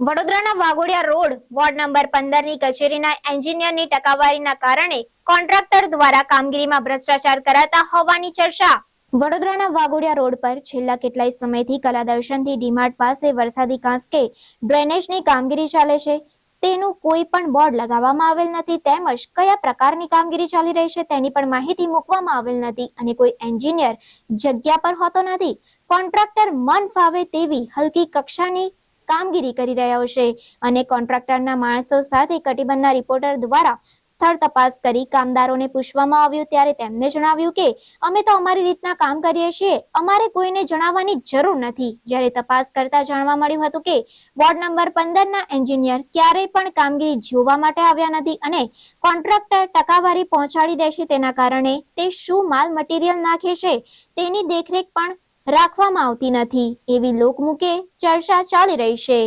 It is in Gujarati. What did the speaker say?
વડોદરાના વાઘોડિયા રોડ વોર્ડ નંબર પંદરની કચેરીના એન્જિનિયરની ટકાવારીના કારણે કોન્ટ્રાક્ટર દ્વારા કામગીરીમાં ભ્રષ્ટાચાર કરાતા હોવાની ચર્ચા. વડોદરાના વાઘોડિયા રોડ પર છેલ્લા કેટલાય સમયથી કલાદર્શનથી ડીમાર્ટ પાસે વરસાદી કાંસકે ડ્રેનેજની કામગીરી ચાલે છે. તેનું કોઈ પણ બોર્ડ લગાવવામાં આવેલ નથી તેમજ કયા પ્રકારની કામગીરી ચાલી રહી છે તેની પણ માહિતી મૂકવામાં આવેલ નથી અને કોઈ એન્જિનિયર જગ્યા પર હોતો નથી. કોન્ટ્રાક્ટર મન ફાવે તેવી હલકી કક્ષાની કામગીરી કરી રહ્યો છે અને કોન્ટ્રાક્ટરના માણસો સાથે કટિબંધના રિપોર્ટર દ્વારા સ્થળ તપાસ કરી કામદારોને પૂછવામાં આવ્યું ત્યારે તેમને જણાવ્યું કે, અમે તો અમારી રીતના કામ કરીએ છીએ. અમારે કોઈને જણાવવાની જરૂર નથી. જ્યારે તપાસ કરતા જાણવા મળ્યું હતું કે, વોર્ડ નંબર પંદરના એન્જિનિયર ક્યારેય પણ કામગીરી જોવા માટે આવ્યા નથી અને કોન્ટ્રાક્ટર ટકાવારી પહોંચાડી દેશે તેના કારણે તે શું માલ મટીરિયલ નાખે છે તેની દેખરેખ પણ રાખવામાં આવતી નથી. એવી લોકમુખે ચર્ચા ચાલી રહી છે.